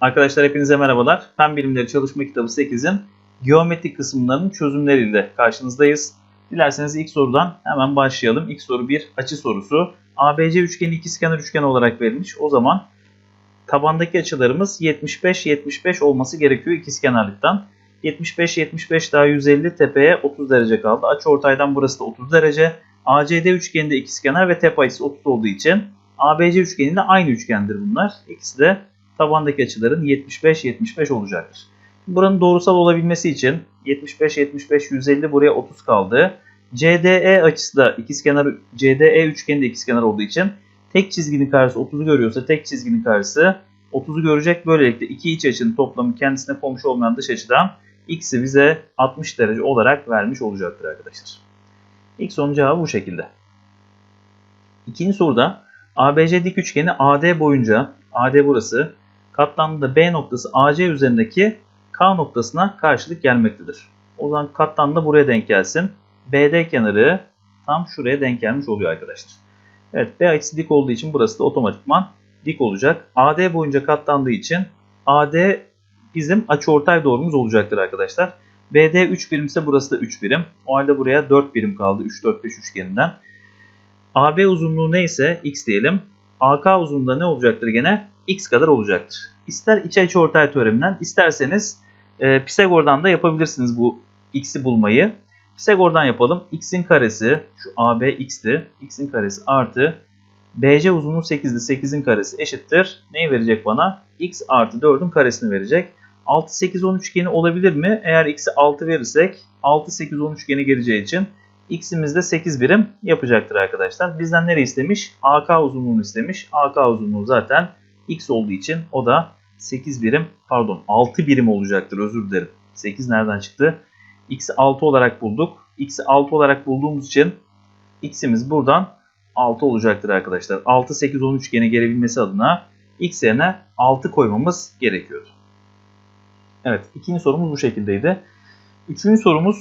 Arkadaşlar hepinize merhabalar. Fen Bilimleri Çalışma Kitabı 8'in geometrik kısımlarının çözümleriyle karşınızdayız. Dilerseniz ilk sorudan hemen başlayalım. İlk soru bir açı sorusu. ABC üçgeni ikizkenar üçgen olarak verilmiş. O zaman tabandaki açılarımız 75-75 olması gerekiyor ikizkenarlıktan. 75-75 daha 150 tepeye 30 derece kaldı. Açı ortaydan burası da 30 derece. ACD üçgeninde ikizkenar ve tepe açısı 30 olduğu için ABC üçgeninde aynı üçgendir bunlar. İkisi de tabandaki açıların 75-75 olacaktır. Buranın doğrusal olabilmesi için 75-75 150 buraya 30 kaldı. CDE açısı da ikizkenar CDE üçgeninde ikizkenar olduğu için tek çizginin karşısı 30'u görüyorsa tek çizginin karşısı 30'u görecek. Böylelikle iki iç açının toplamı kendisine komşu olmayan dış açıdan x'i bize 60 derece olarak vermiş olacaktır arkadaşlar. İlk sorunun cevabı bu şekilde. İkinci soruda ABC dik üçgeni AD boyunca AD burası katlandığında B noktası AC üzerindeki K noktasına karşılık gelmektedir. O zaman kattan da buraya denk gelsin. BD kenarı tam şuraya denk gelmiş oluyor arkadaşlar. Evet B açısı dik olduğu için burası da otomatikman dik olacak. AD boyunca katlandığı için AD bizim açıortay doğrumuz olacaktır arkadaşlar. BD 3 birim ise burası da 3 birim. O halde buraya 4 birim kaldı 3 4 5 üçgeninden. AB uzunluğu neyse x diyelim. AK uzunluğu ne olacaktır gene? X kadar olacaktır. İster iç açı ortay teoreminden isterseniz e, Pisagor'dan da yapabilirsiniz bu x'i bulmayı. Pisagor'dan yapalım. x'in karesi şu AB x'ti. x'in karesi artı BC uzunluğu 8'di. 8'in karesi eşittir. Neyi verecek bana? x artı 4'ün karesini verecek. 6 8 10 üçgeni olabilir mi? Eğer x'i 6 verirsek 6 8 10 üçgeni geleceği için x'imiz de 8 birim yapacaktır arkadaşlar. Bizden nereyi istemiş? AK uzunluğunu istemiş. AK uzunluğu zaten x olduğu için o da 8 birim pardon 6 birim olacaktır özür dilerim. 8 nereden çıktı? x'i 6 olarak bulduk. x'i 6 olarak bulduğumuz için x'imiz buradan 6 olacaktır arkadaşlar. 6 8 10 üçgeni gelebilmesi adına x yerine 6 koymamız gerekiyordu. Evet ikinci sorumuz bu şekildeydi. Üçüncü sorumuz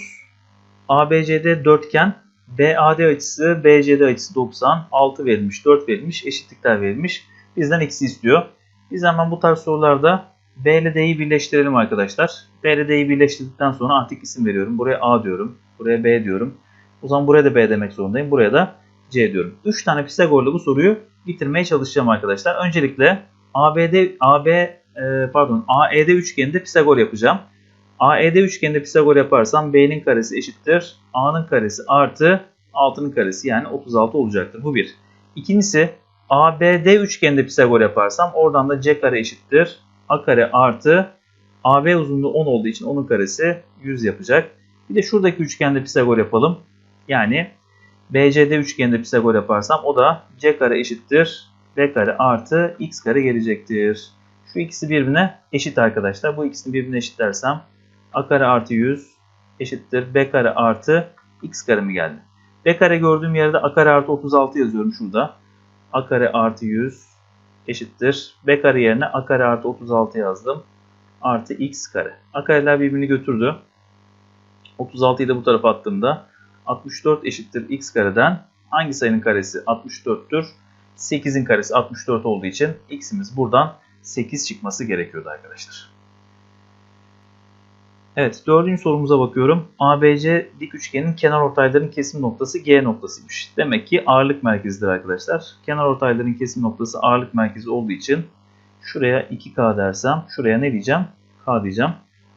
ABCD dörtgen BAD açısı BCD açısı 90 6 verilmiş 4 verilmiş eşitlikler verilmiş. Bizden x'i istiyor. Biz hemen bu tarz sorularda B ile D'yi birleştirelim arkadaşlar. B ile D'yi birleştirdikten sonra artık isim veriyorum. Buraya A diyorum. Buraya B diyorum. O zaman buraya da B demek zorundayım. Buraya da C diyorum. 3 tane Pisagor'la bu soruyu bitirmeye çalışacağım arkadaşlar. Öncelikle ABD AB e, pardon AED üçgeninde Pisagor yapacağım. AED üçgeninde Pisagor yaparsam B'nin karesi eşittir. A'nın karesi artı 6'nın karesi yani 36 olacaktır. Bu bir. İkincisi ABD üçgeninde Pisagor yaparsam oradan da C kare eşittir. A kare artı AB uzunluğu 10 olduğu için onun karesi 100 yapacak. Bir de şuradaki üçgende Pisagor yapalım. Yani BCD üçgeninde Pisagor yaparsam o da C kare eşittir. B kare artı X kare gelecektir. Şu ikisi birbirine eşit arkadaşlar. Bu ikisini birbirine eşitlersem A kare artı 100 eşittir. B kare artı X kare mi geldi? B kare gördüğüm yerde A kare artı 36 yazıyorum şurada. A kare artı 100 eşittir. B kare yerine A kare artı 36 yazdım. Artı X kare. A kareler birbirini götürdü. 36'yı da bu tarafa attığımda 64 eşittir X kareden. Hangi sayının karesi 64'tür? 8'in karesi 64 olduğu için X'imiz buradan 8 çıkması gerekiyordu arkadaşlar. Evet dördüncü sorumuza bakıyorum. ABC dik üçgenin kenar ortayların kesim noktası G noktasıymış. Demek ki ağırlık merkezidir arkadaşlar. Kenar ortayların kesim noktası ağırlık merkezi olduğu için şuraya 2K dersem şuraya ne diyeceğim? K diyeceğim.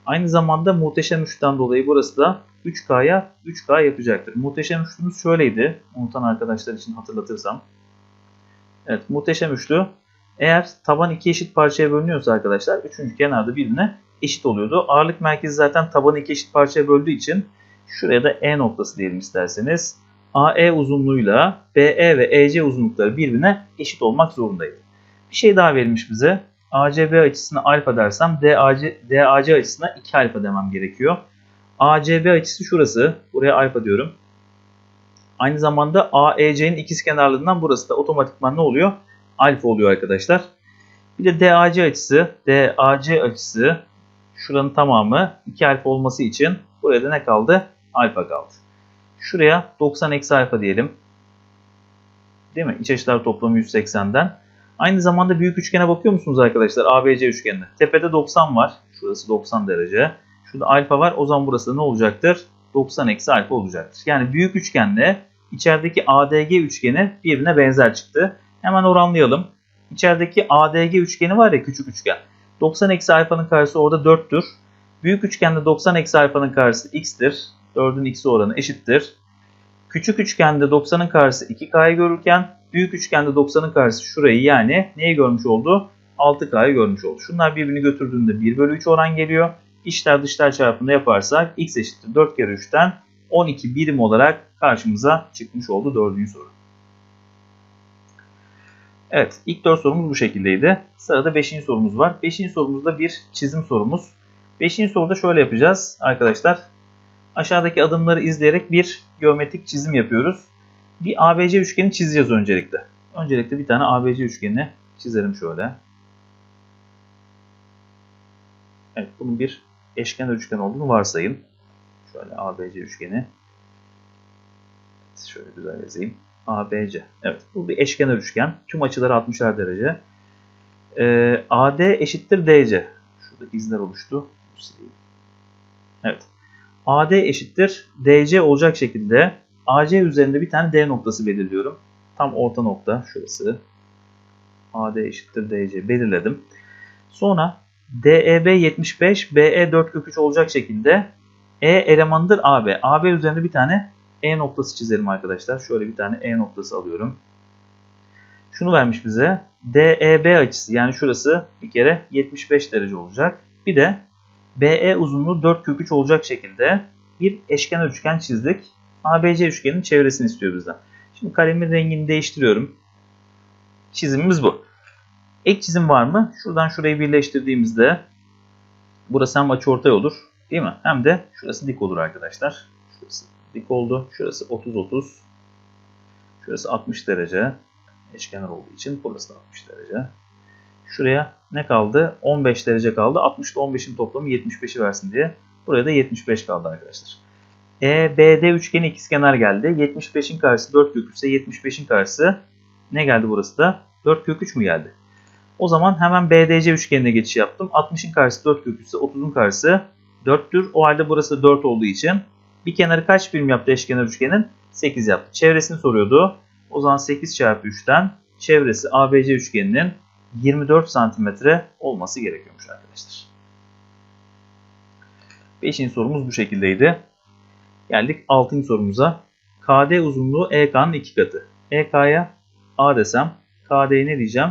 Aynı zamanda muhteşem üçten dolayı burası da 3K'ya 3K yapacaktır. Muhteşem üçlümüz şöyleydi. Unutan arkadaşlar için hatırlatırsam. Evet muhteşem üçlü. Eğer taban iki eşit parçaya bölünüyorsa arkadaşlar üçüncü kenarda birbirine eşit oluyordu. Ağırlık merkezi zaten tabanı iki eşit parçaya böldüğü için şuraya da E noktası diyelim isterseniz. AE uzunluğuyla BE ve EC uzunlukları birbirine eşit olmak zorundaydı. Bir şey daha verilmiş bize. ACB açısına alfa dersem DAC, DAC açısına 2 alfa demem gerekiyor. ACB açısı şurası. Buraya alfa diyorum. Aynı zamanda AEC'nin ikizkenarlığından burası da otomatikman ne oluyor? Alfa oluyor arkadaşlar. Bir de DAC açısı, DAC açısı şuranın tamamı 2 alfa olması için buraya da ne kaldı? Alfa kaldı. Şuraya 90 eksi alfa diyelim. Değil mi? İç açılar toplamı 180'den. Aynı zamanda büyük üçgene bakıyor musunuz arkadaşlar? ABC üçgenine. Tepede 90 var. Şurası 90 derece. Şurada alfa var. O zaman burası ne olacaktır? 90 eksi alfa olacaktır. Yani büyük üçgenle içerideki ADG üçgeni birbirine benzer çıktı. Hemen oranlayalım. İçerideki ADG üçgeni var ya küçük üçgen. 90 eksi alfanın karşısı orada 4'tür. Büyük üçgende 90 eksi alfanın karşısı x'tir. 4'ün x'i oranı eşittir. Küçük üçgende 90'ın karşısı 2k'yı görürken büyük üçgende 90'ın karşısı şurayı yani neyi görmüş oldu? 6k'yı görmüş oldu. Şunlar birbirini götürdüğünde 1 bölü 3 oran geliyor. İçler dışlar çarpımında yaparsak x eşittir 4 kere 3'ten 12 birim olarak karşımıza çıkmış oldu dördüncü soru. Evet ilk 4 sorumuz bu şekildeydi. Sırada 5. sorumuz var. 5. sorumuzda bir çizim sorumuz. 5. soruda şöyle yapacağız arkadaşlar. Aşağıdaki adımları izleyerek bir geometrik çizim yapıyoruz. Bir ABC üçgeni çizeceğiz öncelikle. Öncelikle bir tane ABC üçgeni çizelim şöyle. Evet bunun bir eşkenar üçgen olduğunu varsayın. Şöyle ABC üçgeni. Şöyle güzel yazayım. ABC. Evet bu bir eşkenar üçgen. Tüm açıları 60'ar derece. Ee, AD eşittir DC. Şurada izler oluştu. Evet. AD eşittir DC olacak şekilde AC üzerinde bir tane D noktası belirliyorum. Tam orta nokta şurası. AD eşittir DC belirledim. Sonra DEB 75, BE 4 kök 3 olacak şekilde E elemanıdır AB. AB üzerinde bir tane E noktası çizelim arkadaşlar. Şöyle bir tane E noktası alıyorum. Şunu vermiş bize. DEB açısı yani şurası bir kere 75 derece olacak. Bir de BE uzunluğu 4 kök 3 olacak şekilde bir eşkenar üçgen çizdik. ABC üçgenin çevresini istiyor bizden. Şimdi kalemin rengini değiştiriyorum. Çizimimiz bu. Ek çizim var mı? Şuradan şurayı birleştirdiğimizde burası hem açıortay olur değil mi? Hem de şurası dik olur arkadaşlar. Şurası dik oldu. Şurası 30-30. Şurası 60 derece. Eşkenar olduğu için burası da 60 derece. Şuraya ne kaldı? 15 derece kaldı. 60 ile 15'in toplamı 75'i versin diye. Buraya da 75 kaldı arkadaşlar. EBD üçgeni ikizkenar geldi. 75'in karşısı 4 kök 3 ise 75'in karşısı ne geldi burası da? 4 kök 3 mü geldi? O zaman hemen BDC üçgenine geçiş yaptım. 60'ın karşısı 4 kök 3 ise 30'un karşısı 4'tür. O halde burası 4 olduğu için bir kenarı kaç birim yaptı eşkenar üçgenin? 8 yaptı. Çevresini soruyordu. O zaman 8 çarpı 3'ten çevresi ABC üçgeninin 24 santimetre olması gerekiyormuş arkadaşlar. Beşinci sorumuz bu şekildeydi. Geldik 6. sorumuza. KD uzunluğu EK'nın 2 katı. EK'ya A desem KD'ye ne diyeceğim?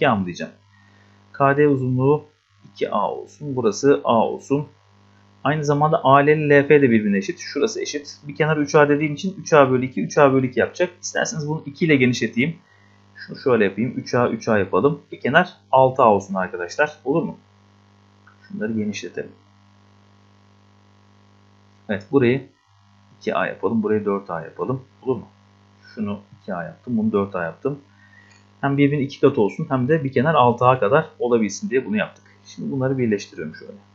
2A mı diyeceğim? KD uzunluğu 2A olsun. Burası A olsun. Aynı zamanda A ile LF de birbirine eşit. Şurası eşit. Bir kenar 3A dediğim için 3A bölü 2, 3A bölü 2 yapacak. İsterseniz bunu 2 ile genişleteyim. Şunu şöyle yapayım. 3A, 3A yapalım. Bir kenar 6A olsun arkadaşlar. Olur mu? Şunları genişletelim. Evet burayı 2A yapalım. Burayı 4A yapalım. Olur mu? Şunu 2A yaptım. Bunu 4A yaptım. Hem birbirinin iki katı olsun hem de bir kenar 6A kadar olabilsin diye bunu yaptık. Şimdi bunları birleştiriyorum şöyle.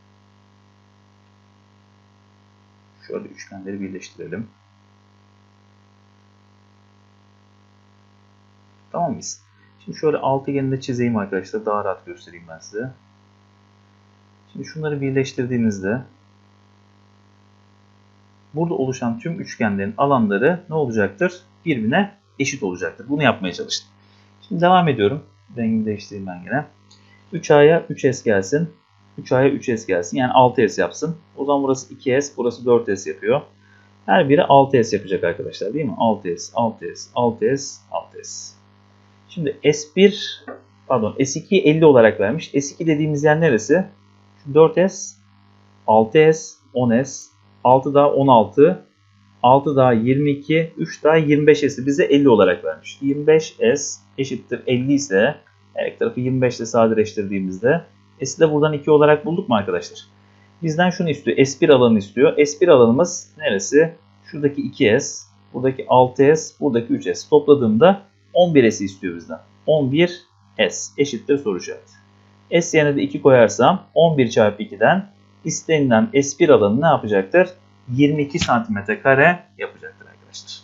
Şöyle üçgenleri birleştirelim. Tamam mıyız? Şimdi şöyle altıgeni de çizeyim arkadaşlar. Daha rahat göstereyim ben size. Şimdi şunları birleştirdiğinizde burada oluşan tüm üçgenlerin alanları ne olacaktır? Birbirine eşit olacaktır. Bunu yapmaya çalıştım. Şimdi devam ediyorum. Rengini değiştireyim ben yine. 3A'ya 3S gelsin. 3A'ya 3S gelsin. Yani 6S yapsın. O zaman burası 2S, burası 4S yapıyor. Her biri 6S yapacak arkadaşlar değil mi? 6S, 6S, 6S, 6S. Şimdi S1, pardon S2 50 olarak vermiş. S2 dediğimiz yer neresi? 4S, 6S, 10S, 6 daha 16, 6 daha 22, 3 daha 25S'i bize 50 olarak vermiş. 25S eşittir 50 ise her iki tarafı 25 ile sadeleştirdiğimizde S'i de buradan 2 olarak bulduk mu arkadaşlar? Bizden şunu istiyor. S1 alanı istiyor. S1 alanımız neresi? Şuradaki 2S, buradaki 6S, buradaki 3S. Topladığımda 11S'i istiyor bizden. 11S eşittir soru işareti. S yerine de 2 koyarsam 11 çarpı 2'den istenilen S1 alanı ne yapacaktır? 22 santimetre kare yapacaktır arkadaşlar.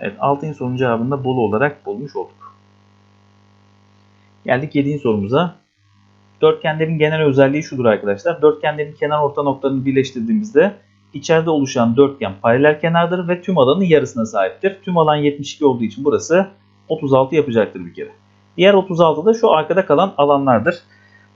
Evet 6. sorunun cevabını da bolu olarak bulmuş olduk. Geldik 7. sorumuza. Dörtgenlerin genel özelliği şudur arkadaşlar. Dörtgenlerin kenar orta noktalarını birleştirdiğimizde içeride oluşan dörtgen paralel kenardır ve tüm alanın yarısına sahiptir. Tüm alan 72 olduğu için burası 36 yapacaktır bir kere. Diğer 36 da şu arkada kalan alanlardır.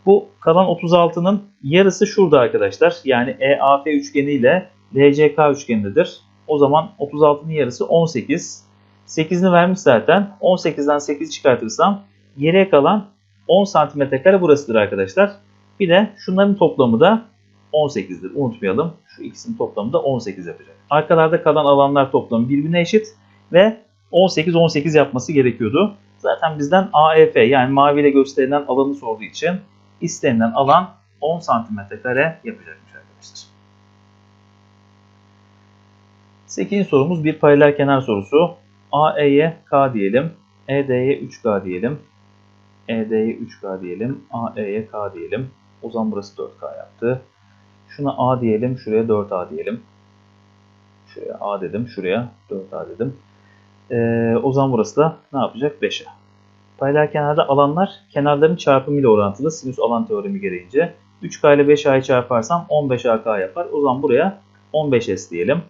Bu kalan 36'nın yarısı şurada arkadaşlar. Yani EAF üçgeni ile LCK üçgenidir. O zaman 36'nın yarısı 18. 8'ini vermiş zaten. 18'den 8 çıkartırsam geriye kalan 10 cm kare burasıdır arkadaşlar. Bir de şunların toplamı da 18'dir. Unutmayalım. Şu ikisinin toplamı da 18 yapacak. Arkalarda kalan alanlar toplamı birbirine eşit ve 18 18 yapması gerekiyordu. Zaten bizden AEF yani maviyle gösterilen alanı sorduğu için istenilen alan 10 cm kare yapacakmış arkadaşlar. 8. sorumuz bir paralel kenar sorusu. AE'ye K diyelim. ED'ye 3K diyelim. ED'ye 3K diyelim. AE'ye K diyelim. O zaman burası 4K yaptı. Şuna A diyelim. Şuraya 4A diyelim. Şuraya A dedim. Şuraya 4A dedim. Ee, o zaman burası da ne yapacak? 5A. Paralel kenarda alanlar kenarların çarpımı ile orantılı. Sinüs alan teoremi gereğince. 3K ile 5A'yı çarparsam 15AK yapar. O zaman buraya 15S diyelim.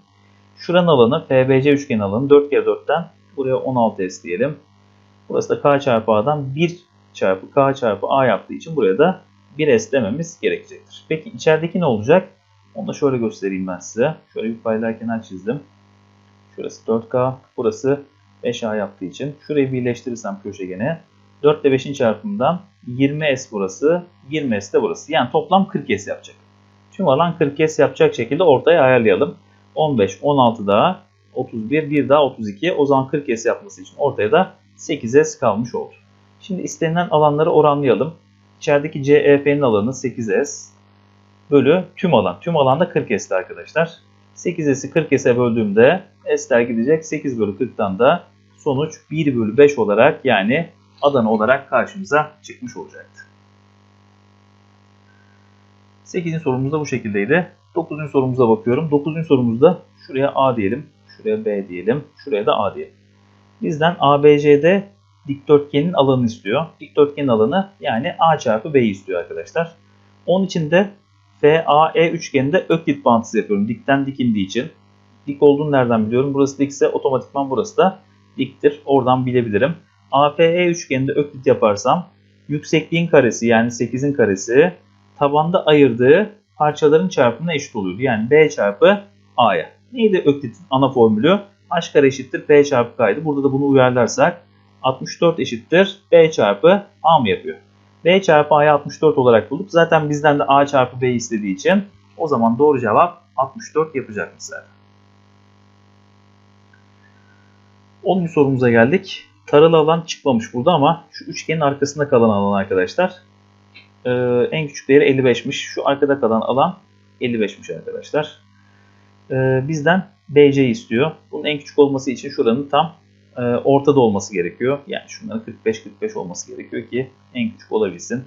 Şuranın alanı FBC üçgen alanı 4 kere 4'ten buraya 16S diyelim. Burası da K çarpı A'dan 1 çarpı K çarpı A yaptığı için buraya da 1S dememiz gerekecektir. Peki içerideki ne olacak? Onu da şöyle göstereyim ben size. Şöyle bir paralel kenar çizdim. Şurası 4K, burası 5A yaptığı için. Şurayı birleştirirsem köşegene 4 ile 5'in çarpımından 20S burası, 20S de burası. Yani toplam 40S yapacak. Tüm alan 40S yapacak şekilde ortaya ayarlayalım. 15, 16 daha 31, 1 daha 32. O zaman 40S yapması için ortaya da 8S kalmış oldu. Şimdi istenilen alanları oranlayalım. İçerideki CEF'nin alanı 8S bölü tüm alan. Tüm alanda 40S'ti arkadaşlar. 8S'i 40S'e böldüğümde S'ler gidecek. 8 bölü 40'tan da sonuç 1 bölü 5 olarak yani Adana olarak karşımıza çıkmış olacaktı. 8. sorumuz da bu şekildeydi. 9. sorumuza bakıyorum. 9. sorumuzda şuraya A diyelim, şuraya B diyelim, şuraya da A diyelim. Bizden ABC'de dikdörtgenin alanını istiyor. Dikdörtgenin alanı yani A çarpı B'yi istiyor arkadaşlar. Onun için de FAE üçgeninde öklit bağıntısı yapıyorum. Dikten dikildiği için. Dik olduğunu nereden biliyorum? Burası dikse otomatikman burası da diktir. Oradan bilebilirim. AFE üçgeninde öklit yaparsam yüksekliğin karesi yani 8'in karesi tabanda ayırdığı parçaların çarpımına eşit oluyordu. Yani B çarpı A'ya. Neydi öklitin ana formülü? H kare eşittir P çarpı K'ydı. Burada da bunu uyarlarsak 64 eşittir B çarpı A mı yapıyor? B çarpı A'yı 64 olarak bulduk. Zaten bizden de A çarpı B istediği için o zaman doğru cevap 64 yapacakmış zaten. 10. sorumuza geldik. Taralı alan çıkmamış burada ama şu üçgenin arkasında kalan alan arkadaşlar. Ee, en küçük değeri 55'miş. Şu arkada kalan alan 55'miş arkadaşlar. Ee, bizden BC istiyor. Bunun en küçük olması için şuranın tam e, ortada olması gerekiyor. Yani şunların 45-45 olması gerekiyor ki en küçük olabilsin.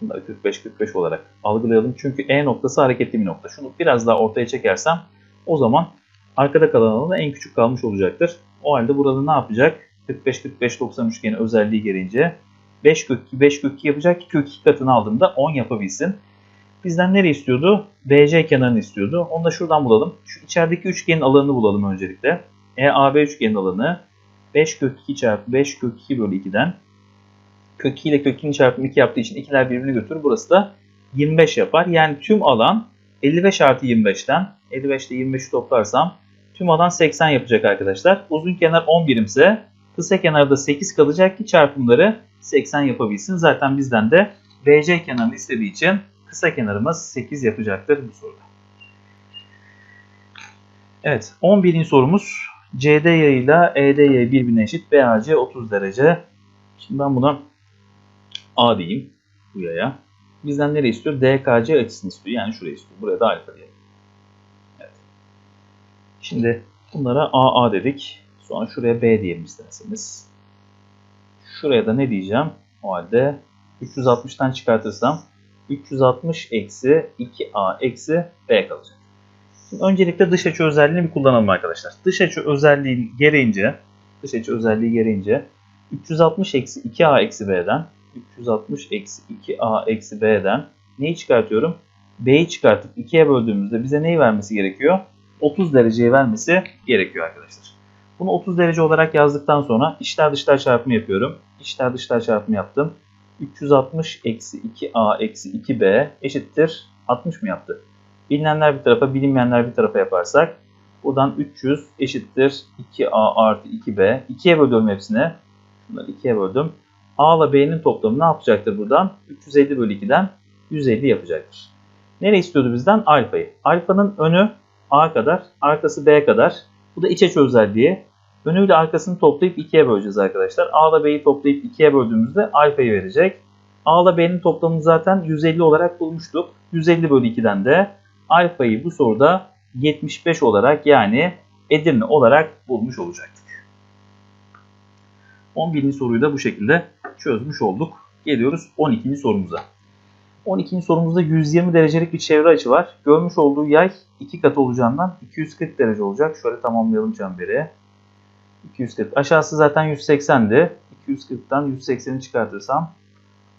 Bunları 45-45 olarak algılayalım. Çünkü E noktası hareketli bir nokta. Şunu biraz daha ortaya çekersem o zaman arkada kalan alanı en küçük kalmış olacaktır. O halde burada ne yapacak? 45-45-90 üçgeni özelliği gelince 5 kök 2, 5 kök 2 yapacak ki kök 2 katını aldığımda 10 yapabilsin. Bizden nereye istiyordu? BC kenarını istiyordu. Onu da şuradan bulalım. Şu içerideki üçgenin alanını bulalım öncelikle. EAB üçgenin alanı 5 kök 2 çarpı 5 kök 2 bölü 2'den kök 2 ile kök 2'nin çarpımı 2 yaptığı için ikiler birbirini götürür. Burası da 25 yapar. Yani tüm alan 55 artı 25'ten 55 ile 25'i toplarsam tüm alan 80 yapacak arkadaşlar. Uzun kenar 10 birimse kısa kenarda 8 kalacak ki çarpımları 80 yapabilsin. Zaten bizden de BC kenarını istediği için kısa kenarımız 8 yapacaktır bu soruda. Evet 11. sorumuz CD yayıyla ED yayı birbirine eşit. BAC 30 derece. Şimdi ben buna A diyeyim bu yaya. Bizden nereye istiyor? DKC açısını istiyor. Yani şurayı istiyor. Buraya da alfa diyelim. Evet. Şimdi bunlara AA dedik. Sonra şuraya B diyelim isterseniz. Şuraya da ne diyeceğim? O halde 360'tan çıkartırsam 360 eksi 2A eksi B kalacak. Öncelikle dış açı özelliğini bir kullanalım arkadaşlar. Dış açı özelliği gereğince dış açı özelliği gereğince 360 eksi 2a eksi b'den 360 eksi 2a eksi b'den neyi çıkartıyorum? b'yi çıkartıp 2'ye böldüğümüzde bize neyi vermesi gerekiyor? 30 dereceyi vermesi gerekiyor arkadaşlar. Bunu 30 derece olarak yazdıktan sonra içler dışlar çarpımı yapıyorum. İçler dışlar çarpımı yaptım. 360 eksi 2a eksi 2b eşittir 60 mı yaptı? Bilinenler bir tarafa, bilinmeyenler bir tarafa yaparsak buradan 300 eşittir 2a artı 2b. 2'ye böldüm hepsine. Bunları 2'ye böldüm. a ile b'nin toplamı ne yapacaktır buradan? 350 bölü 2'den 150 yapacaktır. Nereye istiyordu bizden? Alfayı. Alfanın önü a kadar, arkası b kadar. Bu da iç açı özelliği. Önüyle arkasını toplayıp 2'ye böleceğiz arkadaşlar. A ile B'yi toplayıp 2'ye böldüğümüzde alfayı verecek. A ile B'nin toplamını zaten 150 olarak bulmuştuk. 150 bölü 2'den de alfayı bu soruda 75 olarak yani Edirne olarak bulmuş olacaktık. 11. soruyu da bu şekilde çözmüş olduk. Geliyoruz 12. sorumuza. 12. sorumuzda 120 derecelik bir çevre açı var. Görmüş olduğu yay 2 kat olacağından 240 derece olacak. Şöyle tamamlayalım çemberi. 240. Aşağısı zaten 180'di. 240'tan 180'i çıkartırsam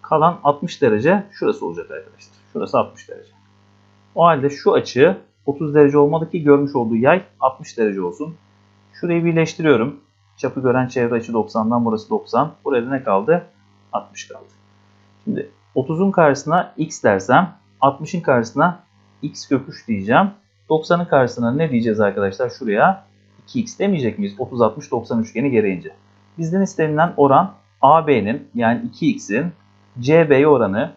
kalan 60 derece şurası olacak arkadaşlar. Şurası 60 derece. O halde şu açı 30 derece olmalı ki görmüş olduğu yay 60 derece olsun. Şurayı birleştiriyorum. Çapı gören çevre açı 90'dan burası 90. Burada ne kaldı? 60 kaldı. Şimdi 30'un karşısına x dersem 60'ın karşısına x kök 3 diyeceğim. 90'ın karşısına ne diyeceğiz arkadaşlar? Şuraya 2x demeyecek miyiz? 30, 60, 90 üçgeni gereğince. Bizden istenilen oran AB'nin yani 2x'in CB'ye oranı.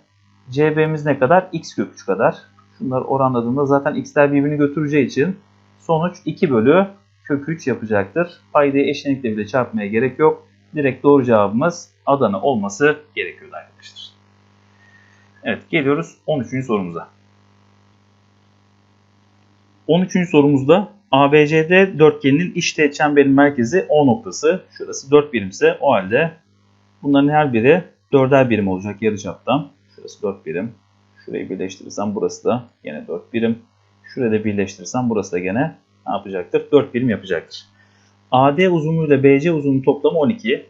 CB'miz ne kadar? x kök 3 kadar. Şunları oranladığında zaten x'ler birbirini götüreceği için sonuç 2 bölü kök 3 yapacaktır. Paydayı eşlenikle bile çarpmaya gerek yok. Direkt doğru cevabımız Adana olması gerekiyor arkadaşlar. Evet geliyoruz 13. sorumuza. 13. sorumuzda ABCD dörtgeninin iç teğet çemberin merkezi O noktası. Şurası 4 birimse o halde bunların her biri 4'er birim olacak yarıçaptan. Şurası 4 birim. Şurayı birleştirirsem burası da yine 4 birim. Şurayı da birleştirirsem burası da gene ne yapacaktır? 4 birim yapacaktır. AD uzunluğu ile BC uzunluğu toplamı 12.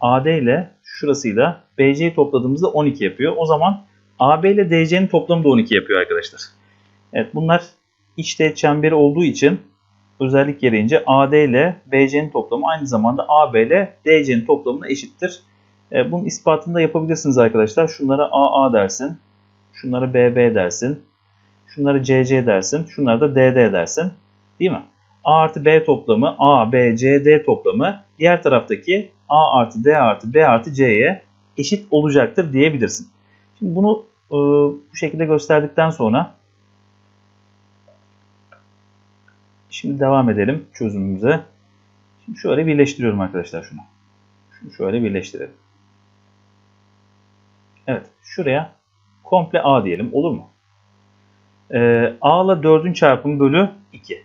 AD ile şurasıyla BC'yi topladığımızda 12 yapıyor. O zaman AB ile DC'nin toplamı da 12 yapıyor arkadaşlar. Evet bunlar iç teğet çemberi olduğu için özellik gereğince AD ile BC'nin toplamı aynı zamanda AB ile DC'nin toplamına eşittir. E, bunun ispatını da yapabilirsiniz arkadaşlar. Şunlara AA dersin. Şunlara BB dersin. Şunlara CC dersin. Şunlara da DD dersin. Değil mi? A artı B toplamı A, B, C, D toplamı diğer taraftaki A artı D artı B artı C'ye eşit olacaktır diyebilirsin. Şimdi bunu e, bu şekilde gösterdikten sonra Şimdi devam edelim çözümümüze. Şimdi şöyle birleştiriyorum arkadaşlar şunu. Şunu şöyle birleştirelim. Evet şuraya komple A diyelim olur mu? Ee, A ile 4'ün çarpımı bölü 2.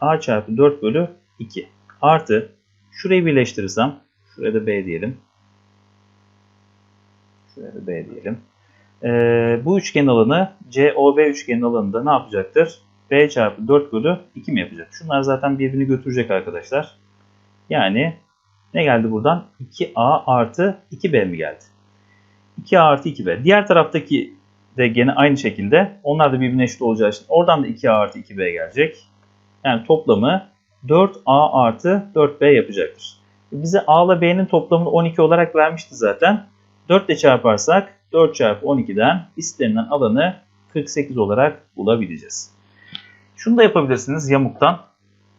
A çarpı 4 bölü 2. Artı şurayı birleştirirsem şuraya da B diyelim. Şuraya da B diyelim. Ee, bu üçgen alanı COB üçgen alanında ne yapacaktır? B çarpı 4 bölü 2 mi yapacak? Şunlar zaten birbirini götürecek arkadaşlar. Yani ne geldi buradan? 2A artı 2B mi geldi? 2A artı 2B. Diğer taraftaki de gene aynı şekilde onlar da birbirine eşit olacağı için oradan da 2A artı 2B gelecek. Yani toplamı 4A artı 4B yapacaktır. Bize A ile B'nin toplamını 12 olarak vermişti zaten. 4 ile çarparsak 4 çarpı 12'den istenilen alanı 48 olarak bulabileceğiz. Şunu da yapabilirsiniz yamuktan.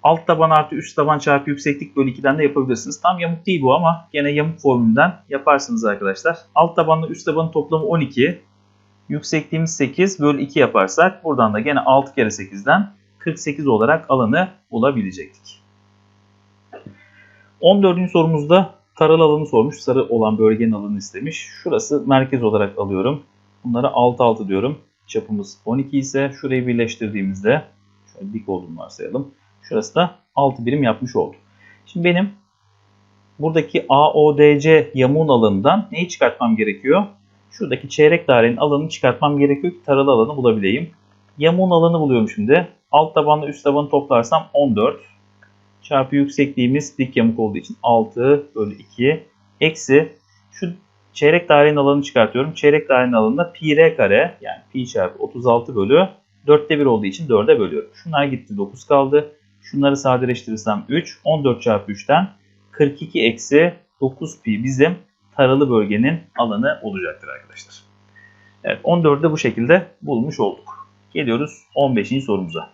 Alt taban artı üst taban çarpı yükseklik bölü 2'den de yapabilirsiniz. Tam yamuk değil bu ama gene yamuk formülünden yaparsınız arkadaşlar. Alt tabanla üst tabanın toplamı 12. Yüksekliğimiz 8 bölü 2 yaparsak buradan da gene 6 kere 8'den 48 olarak alanı bulabilecektik. 14. sorumuzda taralı alanı sormuş. Sarı olan bölgenin alanını istemiş. Şurası merkez olarak alıyorum. Bunlara 6 6 diyorum. Çapımız 12 ise şurayı birleştirdiğimizde şöyle dik olduğunu varsayalım. Şurası da 6 birim yapmış oldu. Şimdi benim buradaki AODC yamuğun alanından neyi çıkartmam gerekiyor? Şuradaki çeyrek dairenin alanını çıkartmam gerekiyor ki taralı alanı bulabileyim. Yamuğun alanı buluyorum şimdi. Alt tabanla üst tabanı toplarsam 14 çarpı yüksekliğimiz dik yamuk olduğu için 6 bölü 2 eksi şu çeyrek dairenin alanını çıkartıyorum. Çeyrek dairenin alanında pi r kare yani pi çarpı 36 bölü 4'te 1 olduğu için 4'e bölüyorum. Şunlar gitti 9 kaldı. Şunları sadeleştirirsem 3. 14 çarpı 3'ten 42 eksi 9 pi bizim taralı bölgenin alanı olacaktır arkadaşlar. Evet 14'ü de bu şekilde bulmuş olduk. Geliyoruz 15. sorumuza.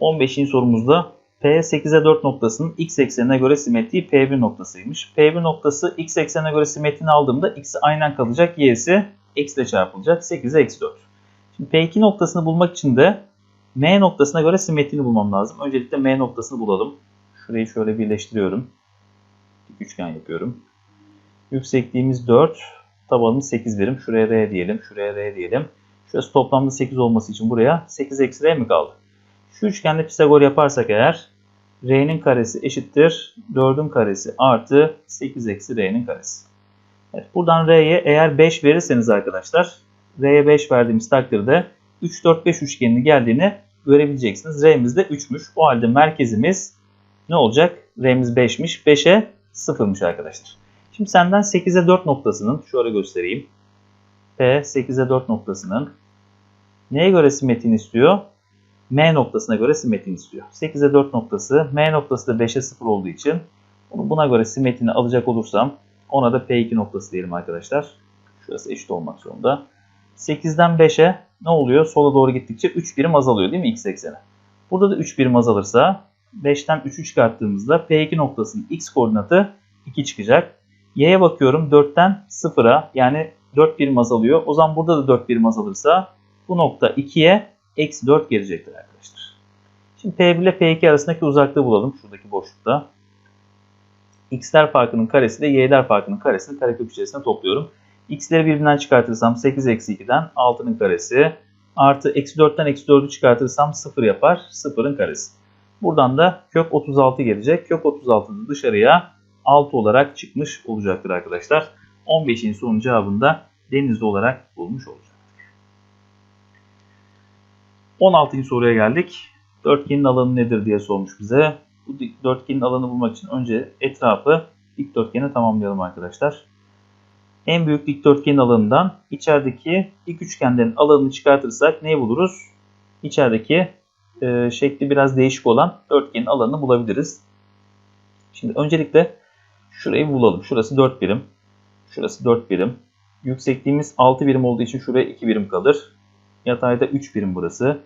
15. sorumuzda P8'e 4 noktasının x eksenine göre simetriği P1 noktasıymış. P1 noktası x eksenine göre simetriğini aldığımda x'i aynen kalacak, y'si x ile çarpılacak. 8'e eksi 4. Şimdi P2 noktasını bulmak için de M noktasına göre simetriğini bulmam lazım. Öncelikle M noktasını bulalım. Şurayı şöyle birleştiriyorum. Üçgen yapıyorum. Yüksekliğimiz 4, tabanımız 8 birim. Şuraya R diyelim, şuraya R diyelim. Şurası toplamda 8 olması için buraya 8 eksi R mi kaldı? Şu üçgende Pisagor yaparsak eğer R'nin karesi eşittir 4'ün karesi artı 8 eksi R'nin karesi. Evet, buradan R'ye eğer 5 verirseniz arkadaşlar R'ye 5 verdiğimiz takdirde 3, 4, 5 üçgenini geldiğini görebileceksiniz. R'miz de 3'müş. O halde merkezimiz ne olacak? R'miz 5'miş. 5'e 0'mış arkadaşlar. Şimdi senden 8'e 4 noktasının şöyle göstereyim. P 8'e 4 noktasının neye göre simetriğini istiyor? M noktasına göre simetriğini istiyor. 8'e 4 noktası, M noktası da 5'e 0 olduğu için bunu buna göre simetriğini alacak olursam ona da P2 noktası diyelim arkadaşlar. Şurası eşit olmak zorunda. 8'den 5'e ne oluyor? Sola doğru gittikçe 3 birim azalıyor değil mi x ekseni? Burada da 3 birim azalırsa 5'ten 3'ü çıkarttığımızda P2 noktasının x koordinatı 2 çıkacak. Y'ye bakıyorum 4'ten 0'a yani 4 birim azalıyor. O zaman burada da 4 birim azalırsa bu nokta 2'ye eksi 4 gelecektir arkadaşlar. Şimdi P1 ile P2 arasındaki uzaklığı bulalım şuradaki boşlukta. X'ler farkının karesi ile Y'ler farkının karesini karekök içerisine topluyorum. X'leri birbirinden çıkartırsam 8 eksi 2'den 6'nın karesi artı eksi 4'ten eksi 4'ü çıkartırsam 0 yapar 0'ın karesi. Buradan da kök 36 gelecek. Kök 36 da dışarıya 6 olarak çıkmış olacaktır arkadaşlar. 15'in sorunun cevabını da denizli olarak bulmuş olacak. 16. soruya geldik. Dörtgenin alanı nedir diye sormuş bize. Bu dörtgenin alanı bulmak için önce etrafı dikdörtgeni tamamlayalım arkadaşlar. En büyük dikdörtgenin alanından içerideki dik üçgenlerin alanını çıkartırsak neyi buluruz? İçerideki e, şekli biraz değişik olan dörtgenin alanını bulabiliriz. Şimdi öncelikle şurayı bulalım. Şurası 4 birim. Şurası 4 birim. Yüksekliğimiz 6 birim olduğu için şuraya 2 birim kalır. Yatayda 3 birim burası.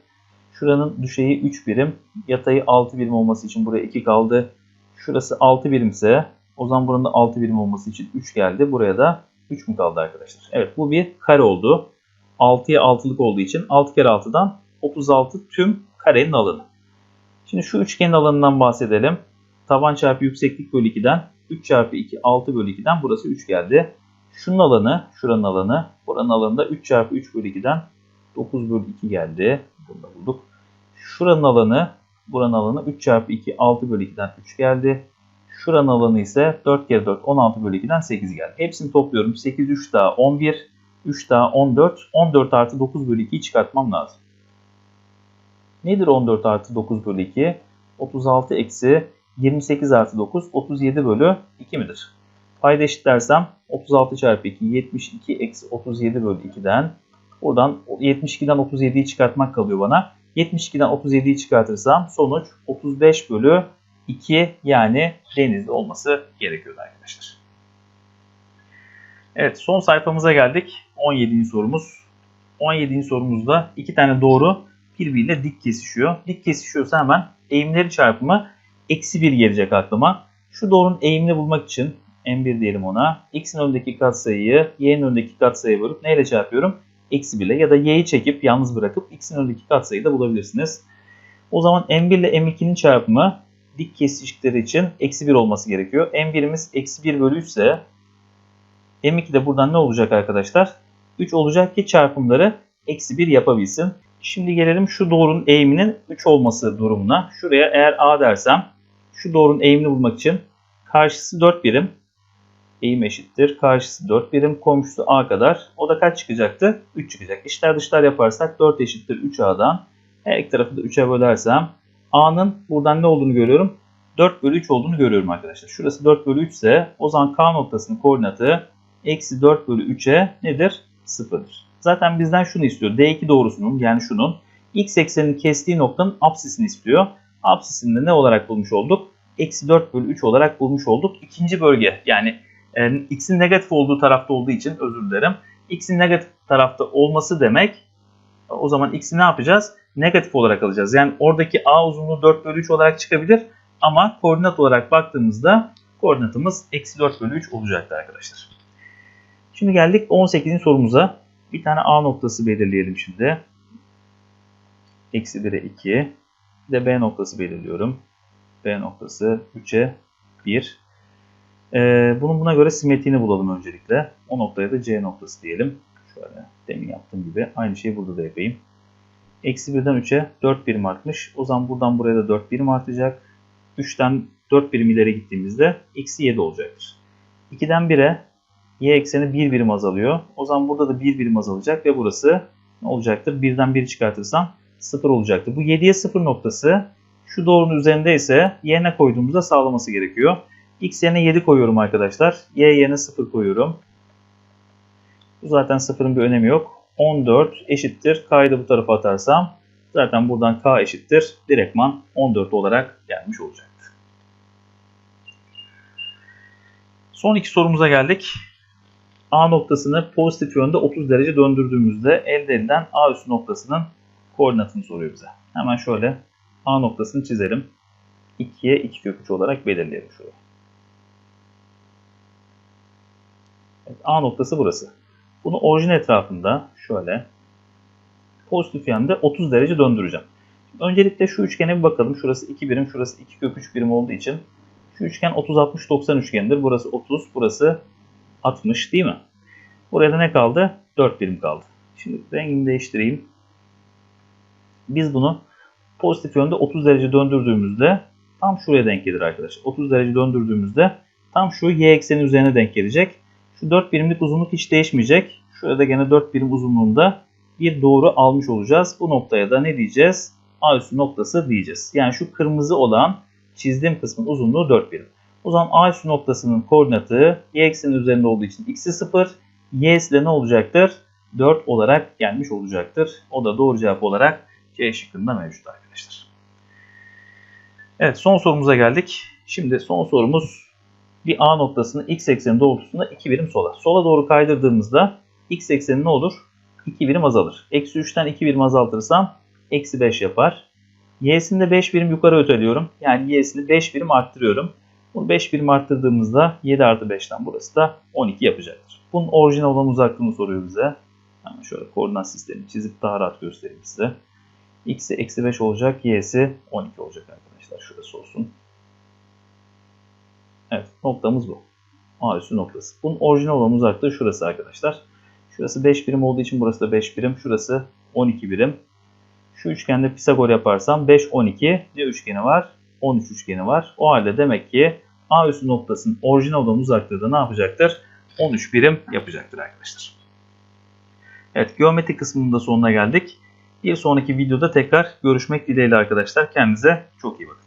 Şuranın düşeyi 3 birim. Yatayı 6 birim olması için buraya 2 kaldı. Şurası 6 birimse o zaman buranın da 6 birim olması için 3 geldi. Buraya da 3 mü kaldı arkadaşlar? Evet bu bir kare oldu. 6'ya 6'lık olduğu için 6 kere 6'dan 36 tüm karenin alanı. Şimdi şu üçgenin alanından bahsedelim. Taban çarpı yükseklik bölü 2'den 3 çarpı 2 6 bölü 2'den burası 3 geldi. Şunun alanı, şuranın alanı, buranın alanı da 3 çarpı 3 bölü 2'den 9 bölü 2 geldi. Bunu da bulduk. Şuranın alanı, buranın alanı 3 çarpı 2 6 bölü 2'den 3 geldi. Şuranın alanı ise 4 kere 4 16 bölü 2'den 8 geldi. Hepsini topluyorum. 8 3 daha 11, 3 daha 14. 14 artı 9 bölü 2'yi çıkartmam lazım. Nedir 14 artı 9 bölü 2? 36 eksi 28 artı 9 37 bölü 2 midir? Payda eşitlersem 36 çarpı 2 72 eksi 37 bölü 2'den buradan 72'den 37'yi çıkartmak kalıyor bana. 72'den 37'yi çıkartırsam sonuç 35 bölü 2 yani denizli olması gerekiyordu arkadaşlar. Evet son sayfamıza geldik. 17. sorumuz. 17. sorumuzda iki tane doğru birbiriyle dik kesişiyor. Dik kesişiyorsa hemen eğimleri çarpımı eksi 1 gelecek aklıma. Şu doğrunun eğimini bulmak için m1 diyelim ona. x'in önündeki katsayıyı y'nin önündeki katsayıya bölüp neyle çarpıyorum? Eksi 1 ile ya da y'yi çekip yalnız bırakıp x'in önündeki katsayıyı da bulabilirsiniz. O zaman m1 ile m2'nin çarpımı dik kesişikleri için eksi 1 olması gerekiyor. m1'imiz eksi 1 bölü 3 ise m2 de buradan ne olacak arkadaşlar? 3 olacak ki çarpımları eksi 1 yapabilsin. Şimdi gelelim şu doğrunun eğiminin 3 olması durumuna. Şuraya eğer a dersem şu doğrunun eğimini bulmak için karşısı 4 birim. Eğim eşittir. Karşısı 4 birim. Komşusu a kadar. O da kaç çıkacaktı? 3 çıkacak. İşler dışlar yaparsak 4 eşittir 3a'dan. Her iki tarafı da 3'e bölersem a'nın buradan ne olduğunu görüyorum? 4 bölü 3 olduğunu görüyorum arkadaşlar. Şurası 4 bölü 3 ise o zaman K noktasının koordinatı eksi 4 bölü 3'e nedir? 0'dır. Zaten bizden şunu istiyor. D2 doğrusunun yani şunun x eksenini kestiği noktanın apsisini istiyor. Apsisini de ne olarak bulmuş olduk? Eksi 4 bölü 3 olarak bulmuş olduk. İkinci bölge yani e, x'in negatif olduğu tarafta olduğu için özür dilerim. x'in negatif tarafta olması demek o zaman x'i ne yapacağız? Negatif olarak alacağız. Yani oradaki a uzunluğu 4 bölü 3 olarak çıkabilir ama koordinat olarak baktığımızda koordinatımız eksi 4 bölü 3 olacaktır arkadaşlar. Şimdi geldik 18. sorumuza. Bir tane a noktası belirleyelim şimdi. Eksi 1'e 2. Bir de b noktası belirliyorum. b noktası 3'e 1. Ee, bunun buna göre simetriğini bulalım öncelikle. O noktaya da c noktası diyelim. Şöyle demin yaptığım gibi. Aynı şeyi burada da yapayım. Eksi 1'den 3'e 4 birim artmış. O zaman buradan buraya da 4 birim artacak. 3'ten 4 birim ileri gittiğimizde eksi 7 olacaktır. 2'den 1'e y ekseni 1 birim azalıyor. O zaman burada da 1 birim azalacak ve burası ne olacaktır? 1'den 1 çıkartırsam 0 olacaktır. Bu 7'ye 0 noktası şu doğrunun üzerinde ise yerine koyduğumuzda sağlaması gerekiyor. X yerine 7 koyuyorum arkadaşlar. Y yerine 0 koyuyorum. Bu zaten 0'ın bir önemi yok. 14 eşittir. K'yı da bu tarafa atarsam zaten buradan K eşittir. Direktman 14 olarak gelmiş olacaktır. Son iki sorumuza geldik. A noktasını pozitif yönde 30 derece döndürdüğümüzde elde edilen A üstü noktasının koordinatını soruyor bize. Hemen şöyle A noktasını çizelim. 2'ye 2 kök 3 olarak belirleyelim şuraya. Evet, A noktası burası. Bunu orijin etrafında şöyle pozitif yönde 30 derece döndüreceğim. Öncelikle şu üçgene bir bakalım. Şurası 2 birim, şurası 2 kök 3 birim olduğu için şu üçgen 30-60-90 üçgenidir. Burası 30, burası 60 değil mi? Buraya da ne kaldı? 4 birim kaldı. Şimdi rengimi değiştireyim. Biz bunu pozitif yönde 30 derece döndürdüğümüzde tam şuraya denk gelir arkadaşlar. 30 derece döndürdüğümüzde tam şu y ekseni üzerine denk gelecek. Şu 4 birimlik uzunluk hiç değişmeyecek. Şurada gene 4 birim uzunluğunda bir doğru almış olacağız. Bu noktaya da ne diyeceğiz? A üstü noktası diyeceğiz. Yani şu kırmızı olan çizdiğim kısmın uzunluğu 4 birim. O zaman A üstü noktasının koordinatı y ekseni üzerinde olduğu için x'i 0, y'si de ne olacaktır? 4 olarak gelmiş olacaktır. O da doğru cevap olarak C şıkkında mevcut arkadaşlar. Evet son sorumuza geldik. Şimdi son sorumuz bir A noktasını x ekseni doğrultusunda 2 birim sola. Sola doğru kaydırdığımızda x ekseni ne olur? 2 birim azalır. Eksi 3'ten 2 birim azaltırsam eksi 5 yapar. Y'sini de 5 birim yukarı öteliyorum. Yani y'sini 5 birim arttırıyorum. Bunu 5 birim arttırdığımızda 7 artı 5'ten burası da 12 yapacaktır. Bunun orijinal olan uzaklığını soruyor bize. Hemen şöyle koordinat sistemi çizip daha rahat göstereyim size. X'i eksi 5 olacak, y'si 12 olacak arkadaşlar. Şurası olsun. Evet noktamız bu. A üstü noktası. Bunun orijinal olan uzaklığı şurası arkadaşlar. Şurası 5 birim olduğu için burası da 5 birim. Şurası 12 birim. Şu üçgende Pisagor yaparsam 5, 12 ne üçgeni var? 13 üçgeni var. O halde demek ki A üstü noktasının orijinal olan uzaklığı da ne yapacaktır? 13 birim yapacaktır arkadaşlar. Evet geometri kısmının da sonuna geldik. Bir sonraki videoda tekrar görüşmek dileğiyle arkadaşlar. Kendinize çok iyi bakın.